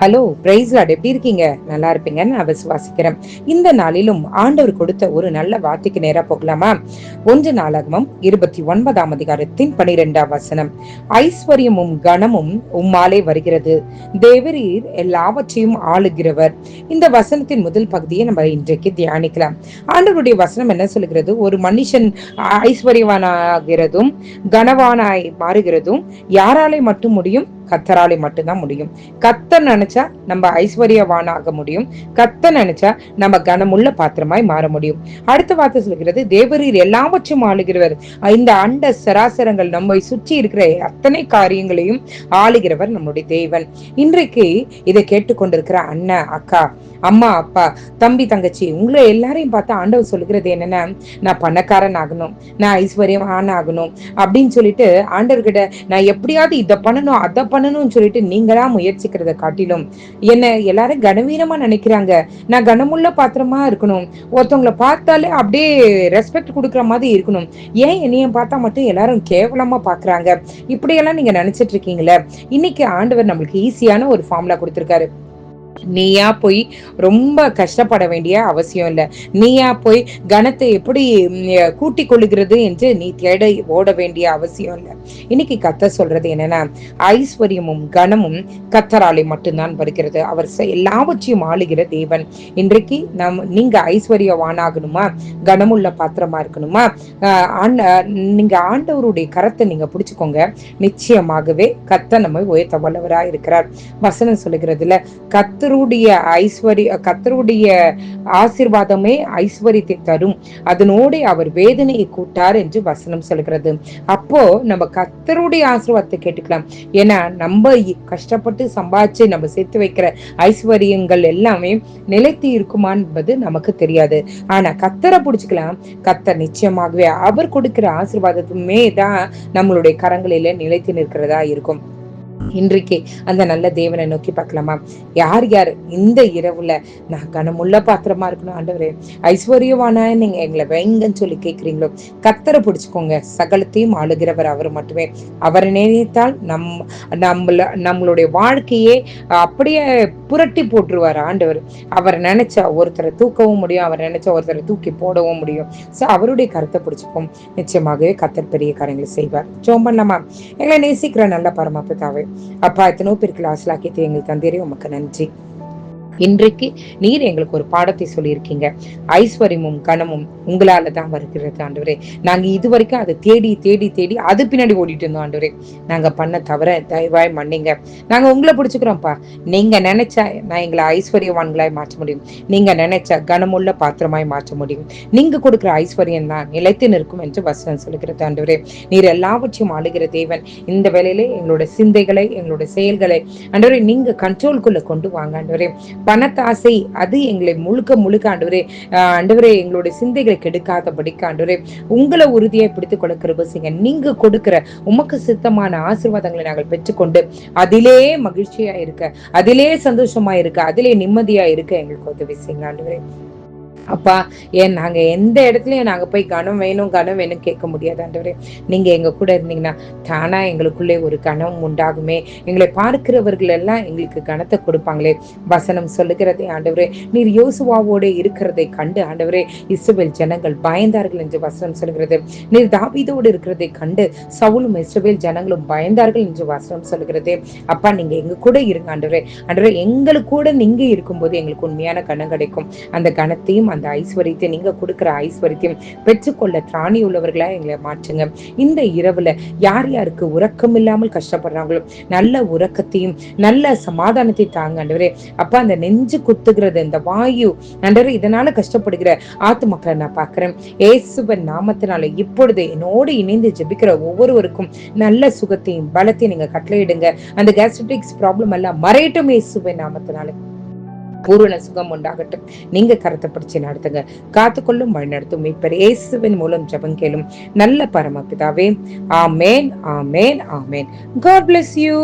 Hello price Lord எப்படி இருக்கீங்க? நல்லா இருப்பீங்கன்னு நான் விசுவாசிக்கிறேன் இந்த நாளிலும் ஆண்டவர் கொடுத்த ஒரு நல்ல வார்த்தைக்கு நேரா போகலாமா? ஒன்று நாளாகமம் இருபத்தி ஒன்பதாம் அதிகாரத்தின் பனிரெண்டாம் வசனம். ஐஸ்வர்யமும் கனமும் உம்மாலே வருகிறது. தேவரீர் எல்லாவற்றையும் ஆளுகிறவர். இந்த வசனத்தின் முதல் பகுதியை நம்ம இன்றைக்கு தியானிக்கலாம். ஆண்டவருடைய வசனம் என்ன சொல்லுகிறது? ஒரு மனுஷன் ஐஸ்வர்யவானாகிறதும் கனவானாய் மாறுகிறதும் யாராலே மட்டும் முடியும்? கத்தராலே மட்டும்தான் முடியும். கத்த நினைச்சா நம்ம ஐஸ்வர்யவானாக முடியும். கத்த நினைச்சா நம்ம கனமுள்ள பாத்திரமாய் மாற முடியும். அடுத்த வார்த்தை சொல்கிறது தேவரீர் எல்லாவற்றும் ஆளுகிறவர். இந்த அண்ட சராசரங்கள் நம்மை சுற்றி இருக்கிற அத்தனை காரியங்களையும் ஆளுகிறவர் நம்முடைய தேவன். இன்றைக்கு இதை கேட்டுக்கொண்டிருக்கிற அண்ணன் அக்கா அம்மா அப்பா தம்பி தங்கச்சி உங்களை எல்லாரையும் பார்த்து ஆண்டவர் சொல்லுகிறது என்னன்னா நான் பணக்காரன் ஆகணும் நான் ஐஸ்வர்யமான ஆகணும் அப்படின்னு சொல்லிட்டு ஆண்டவர்கிட்ட நான் எப்படியாவது இதை பண்ணணும் அதை பண்ணணும்னு சொல்லிட்டு நீங்களா முயற்சிக்கிறத காட்டிலும். என்ன எல்லாரும் கனவீனமா நினைக்கிறாங்க. நான் கனமுள்ள பாத்திரமா இருக்கணும். ஒருத்தவங்களை பார்த்தாலே அப்படியே ரெஸ்பெக்ட் கொடுக்குற மாதிரி இருக்கணும். ஏன் என்னைய பார்த்தா மட்டும் எல்லாரும் கேவலமா பாக்குறாங்க? இப்படியெல்லாம் நீங்க நினைச்சிட்டு இருக்கீங்களே? இன்னைக்கு ஆண்டவர் நம்மளுக்கு ஈஸியான ஒரு ஃபார்முலா கொடுத்துருக்காரு. நீயா போய் ரொம்ப கஷ்டப்பட வேண்டிய அவசியம் இல்லை. நீயா போய் கனத்தை எப்படி கூட்டி கொள்ளுகிறது என்று நீ தேட ஓட வேண்டிய அவசியம் இல்லை. இன்னைக்கு கத்த சொல்றது என்னன்னா ஐஸ்வர்யமும் கனமும் கத்தராலே மட்டும்தான் வருகிறது. அவர் எல்லாவற்றையும் ஆளுகிற தேவன். இன்றைக்கு நம் நீங்க ஐஸ்வர்யவானாகணுமா? கனமுள்ள பாத்திரமா இருக்கணுமா? நீங்க ஆண்டவருடைய கரத்தை நீங்க பிடிச்சுக்கோங்க. நிச்சயமாகவே கத்த நம்ம உயர்த்த வல்லவராக இருக்கிறார் வசனம் சொல்லுகிறதுல கத்த கத்தருடைய ஐஸ்வர்ய கத்தருடைய ஆசிர்வாதமே ஐஸ்வர்யத்தை தரும். அதனோடு அவர் வேதனையை கூட்டார் என்று வசனம் சொல்கிறது. அப்போ நம்ம கத்தருடைய ஆசீர்வாதத்தை கேட்டுக்கலாம். ஏன்னா நம்ம கஷ்டப்பட்டு சம்பாதிச்சு நம்ம சேர்த்து வைக்கிற ஐஸ்வர்யங்கள் எல்லாமே நிலைத்து இருக்குமா என்பது நமக்கு தெரியாது. ஆனா கத்தரை பிடிச்சிக்கலாம். கத்தர் நிச்சயமாகவே அவர் கொடுக்கிற ஆசீர்வாதத்துமே தான் நம்மளுடைய கரங்களில நிலைத்து நிற்கிறதா இருக்கும். இன்றைக்கு அந்த நல்ல தேவனை நோக்கி பார்க்கலாமா? யார் யார்? இந்த இரவுல நான் கனமுள்ள பாத்திரமா இருக்கணும் ஆண்டவரே. ஐஸ்வர்யவானா நீங்க எங்களை வைங்கன்னு சொல்லி கேட்குறீங்களோ? கத்தரை பிடிச்சுக்கோங்க. சகலத்தையும் ஆளுகிறவர் அவர் மட்டுமே. அவரை நினைத்தால் நம் நம்மள நம்மளுடைய வாழ்க்கையே அப்படியே புரட்டி போட்டுருவார் ஆண்டவர். அவர் நினைச்சா ஒருத்தரை தூக்கவும் முடியும். அவர் நினைச்சா ஒருத்தரை தூக்கி போடவும் முடியும். ஸோ அவருடைய கருத்தை பிடிச்சிப்போம். நிச்சயமாகவே கத்தர் பெரிய காரியங்களை செய்வார். ஜோம் பண்ணலாமா? எங்களை நேசிக்கிற நல்ல பரமாத்தாவே அப்பா எத்தனோ பேருக்கு லாஸ்லாக்கி எங்களுக்கு தந்தேரே உமக்கு நன்றி. இன்றைக்கு நீர் எங்களுக்கு ஒரு பாடத்தை சொல்லியிருக்கீங்க. ஐஸ்வர்யமும் கனமும் உங்களால தான் வருகிறது ஆண்டவரே. நாங்க இது வரைக்கும் அதை தேடி தேடி தேடி அது பின்னாடி ஓடிட்டு இருந்தோம் ஆண்டவரே. நாங்க பண்ண தவிர தயவாய் மன்னிங்க. நாங்க உங்களை பிடிச்சுக்கிறோம்ப்பா. நீங்க நினைச்சா நான் எங்களை ஐஸ்வர்யவான்களாய் மாற்ற முடியும். நீங்க நினைச்சா கனமுள்ள பாத்திரமாய் மாற்ற முடியும். நீங்க கொடுக்குற ஐஸ்வர்யம் தான் நிலைத்து நிற்கும் என்று வசனம் சொல்லுகிறது ஆண்டவரே. நீர் எல்லாவற்றையும் ஆளுகிற தேவன். இந்த வேலையில எங்களோட சிந்தைகளை எங்களோட செயல்களை ஆண்டவரே நீங்க கண்ட்ரோல்குள்ள கொண்டு வாங்க ஆண்டவரே. பணத்தாசை அது எங்களை முழுக்க முழுக்க ஆண்டவரே ஆண்டவரே எங்களுடைய சிந்தைகளை கெடுக்காதபடிக்கு ஆண்டவரே உங்களை உறுதியாக பிடித்துக் கொள்ள கிருபசிங்க நீங்க கொடுக்கிற உமக்கு சித்தமான ஆசிர்வாதங்களை நாங்கள் பெற்றுக்கொண்டு அதிலே மகிழ்ச்சியா இருக்க அதிலே சந்தோஷமா இருக்க அதிலே நிம்மதியா இருக்க எங்களுக்கு உதவி செய்யுங்க ஆண்டவரே. அப்பா ஏன் நாங்க எந்த இடத்துலயும் நாங்க போய் கனம் வேணும் கனம் வேணும் கேட்க முடியாது ஆண்டவரே. நீங்க எங்க கூட இருந்தீங்கன்னா தானா எங்களுக்குள்ளே ஒரு கனம் உண்டாகுமே. எங்களை பார்க்கிறவர்கள் எல்லாம் எங்களுக்கு கனத்தை கொடுப்பாங்களே. வசனம் சொல்லுகிறதே ஆண்டவரே நீர் யோசுவாவோட இருக்கிறதை கண்டு ஆண்டவரே இஸ்ரவேல் ஜனங்கள் பயந்தார்கள் என்று வசனம் சொல்கிறது நீர் தாவிதோடு இருக்கிறதை கண்டு சவுலும் இஸ்ரவேல் ஜனங்களும் பயந்தார்கள் என்று வசனம் சொல்கிறது அப்பா நீங்க எங்க கூட இருங்க ஆண்டவரே. ஆண்டவரே எங்களுக்கு கூட நீங்க இருக்கும்போது எங்களுக்கு உண்மையான கணம் கிடைக்கும். அந்த கணத்தையும் அந்த ஐஸ்வர்யத்தை நீங்க கொடுக்குற ஐஸ்வர்யத்தையும் பெற்றுக்கொள்ள திராணி உள்ளவர்களா எங்களை மாற்றுங்க. இந்த இரவுல யார் யாருக்கு உறக்கம் இல்லாமல் கஷ்டப்படுறாங்களோ நல்ல உறக்கத்தையும் நல்ல சமாதானத்தை தாங்க ஆண்டவரே. அப்ப அந்த நெஞ்சு குத்துகிறது இந்த வாயு ஆண்டவரே இதனால கஷ்டப்படுகிற ஆத்து மக்களை நான் பாக்குறேன் ஏசுவன் நாமத்தினால இப்பொழுது என்னோடு இணைந்து ஜெபிக்கிற ஒவ்வொருவருக்கும் நல்ல சுகத்தையும் பலத்தையும் நீங்க கட்டளையிடுங்க. அந்த கேஸ்ட்ரிக்ஸ் ப்ராப்ளம் எல்லாம் மறையட்டும் இயேசுவன் நாமத்தினால. பூரண சுகம் உண்டாகட்டும். நீங்க கருத்தை பிடிச்சு நடத்துங்க. காத்துக்கொள்ளும் வழிநடத்தும் மீட்பர் இயேசுவின் மூலம் ஜபம் கேளும் நல்ல பரமபிதாவே. ஆமேன் ஆமேன் ஆமேன். God bless you